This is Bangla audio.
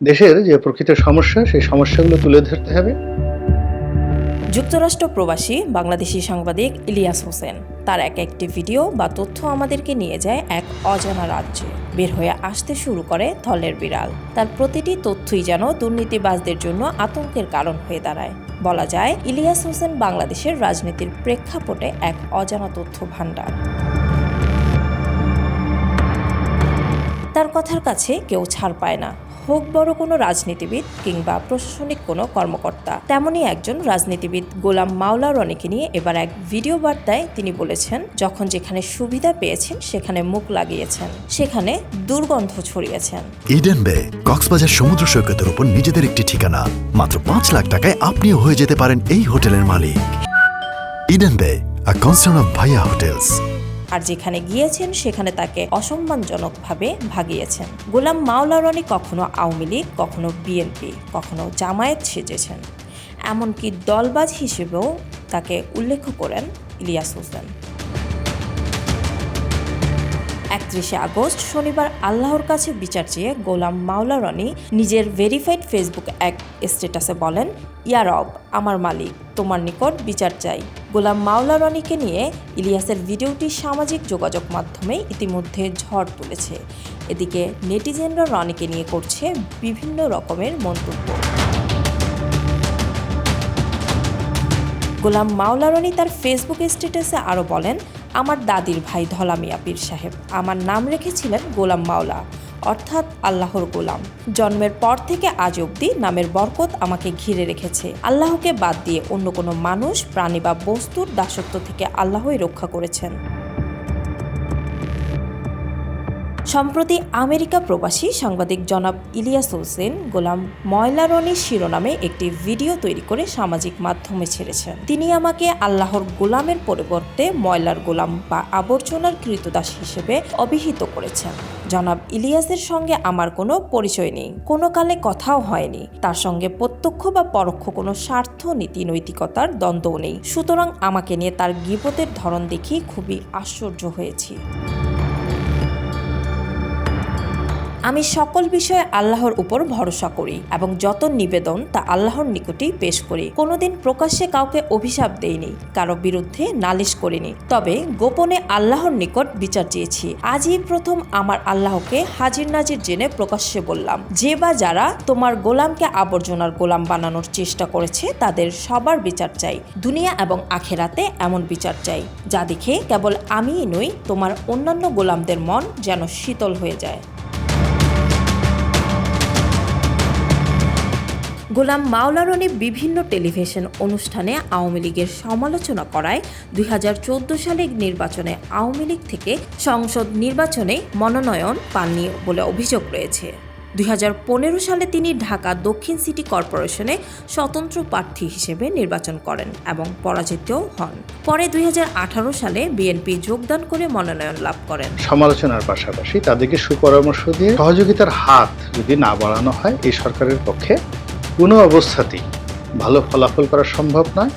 দেশের যে প্রকৃত সমস্যা, সেই সমস্যাগুলো তুলে ধরতে হবে। যুক্তরাষ্ট্র প্রবাসী বাংলাদেশি সাংবাদিক ইলিয়াস হোসেন, তার এক একটি ভিডিও বা তথ্য আমাদেরকে নিয়ে যায় এক অজানা রাজ্যে। বের হয়ে আসতে শুরু করে থলের বিড়াল। তার প্রতিটি তথ্যই যেন দুর্নীতিবাজদের জন্য আতঙ্কের কারণ হয়ে দাঁড়ায়। বলা যায়, ইলিয়াস হোসেন বাংলাদেশের রাজনীতির প্রেক্ষাপটে এক অজানা তথ্য ভাণ্ডার তার কথার কাছে কেউ ছাড় পায় না। হোক বড় কোনো রাজনীতিবিদ কিংবা প্রশাসনিক কোনো কর্মকর্তা, তেমনই একজন রাজনীতিবিদ। গোলাম মাওলা রনিকে নিয়ে এবার এক ভিডিও বার্তায় তিনি বলেছেন, যখন যেখানে সুবিধা পেয়েছেন, সেখানে মুখ লাগিয়েছেন। সেখানে দুর্গন্ধ ছড়িয়েছেন। ইডেন বে কক্সবাজার সমুদ্র সৈকতের উপর নিজেদের একটি ঠিকানা। মাত্র পাঁচ লাখ টাকায় আপনিও হয়ে যেতে পারেন এই হোটেলের মালিক। Eden Bay a concern of Bhaiya hotels আর যেখানে গিয়েছেন, সেখানে তাকে অসম্মানজনকভাবে ভাগিয়েছেন। গোলাম মাওলা রনি কখনো আওয়ামী লীগ, কখনো বিএনপি, কখনো জামায়াত সেজেছেন। এমনকি দলবাজ হিসেবেও তাকে উল্লেখ করেন ইলিয়াস হোসেন। একত্রিশে আগস্ট শনিবার আল্লাহর কাছে বিচার চেয়ে গোলাম মাওলা রনি নিজের ভেরিফাইড ফেসবুক এক স্ট্যাটাসে বলেন, ইয়ারব, আমার মালিক, তোমার নিকট বিচার চাই। গোলাম মাওলা রনিকে নিয়ে ইলিয়াসের ভিডিওটি সামাজিক যোগাযোগ মাধ্যমে ইতিমধ্যে ঝড় তুলেছে। এদিকে নেটিজেনরা রনিকে নিয়ে করছে বিভিন্ন রকমের মন্তব্য। গোলাম মাওলা রনি তার ফেসবুক স্ট্যাটাসে আরও বলেন, আমার দাদির ভাই ধলা মিয়া পীর সাহেব। আমার নাম রেখেছিলেন গোলাম মাওলা। অর্থাৎ আল্লাহর গোলাম। জন্মের পর থেকে আজ অবধি নামের বরকত আমাকে ঘিরে রেখেছে। আল্লাহকে বাদ দিয়ে অন্য কোনো মানুষ, প্রাণী বা বস্তুর দাসত্ব থেকে আল্লাহই রক্ষা করেছেন। সম্প্রতি আমেরিকা প্রবাসী সাংবাদিক জনাব ইলিয়াস হোসেন গোলাম ময়লারনি শিরোনামে একটি ভিডিও তৈরি করে সামাজিক মাধ্যমে ছেড়েছেন। তিনি আমাকে আল্লাহর গোলামের পরিবর্তে ময়লার গোলাম বা আবর্জনার কৃতদাস হিসেবে অভিহিত করেছেন। জনাব ইলিয়াসের সঙ্গে আমার কোনো পরিচয় নেই, কোনো কালে কথাও হয়নি। তার সঙ্গে প্রত্যক্ষ বা পরোক্ষ কোনো স্বার্থ, নীতি, নৈতিকতার দ্বন্দ্বও নেই। সুতরাং আমাকে নিয়ে তার গিবতের ধরন দেখি খুবই আশ্চর্য হয়েছি। আমি সকল বিষয়ে আল্লাহর উপর ভরসা করি এবং যত নিবেদন তা আল্লাহর নিকটেই পেশ করি। কোনোদিন প্রকাশ্যে কাউকে অভিশাপ দেইনি, কারও বিরুদ্ধে নালিশ করিনি। তবে গোপনে আল্লাহর নিকট বিচার চেয়েছি। আজই প্রথম আমার আল্লাহকে হাজির নাজির জেনে প্রকাশ্যে বললাম, যে বা যারা তোমার গোলামকে আবর্জনার গোলাম বানানোর চেষ্টা করেছে, তাদের সবার বিচার চাই। দুনিয়া এবং আখেরাতে এমন বিচার চাই, যা দেখে কেবল আমিই নই, তোমার অন্যান্য গোলামদের মন যেন শীতল হয়ে যায়। গোলাম মাওলারনি বিভিন্ন টেলিভিশন অনুষ্ঠানে আওয়ামী লীগের সমালোচনা করায় দুই সালের নির্বাচনে আওয়ামী লীগ থেকে সংসদ নির্বাচনে মনোনয়ন পাননি বলে অভিযোগ রয়েছে। দুই সালে তিনি ঢাকা দক্ষিণ সিটি কর্পোরেশনে স্বতন্ত্র প্রার্থী হিসেবে নির্বাচন করেন এবং পরাজিতও হন। পরে দুই হাজার আঠারো সালে বিএনপি যোগদান করে মনোনয়ন লাভ করেন। সমালোচনার পাশাপাশি তাদেরকে সুপরামর্শ দিয়ে সহযোগিতার হাত যদি না বাড়ানো হয়, এই সরকারের পক্ষে কোনো অবস্থাতেই ভালো ফলাফল করা সম্ভব নয়।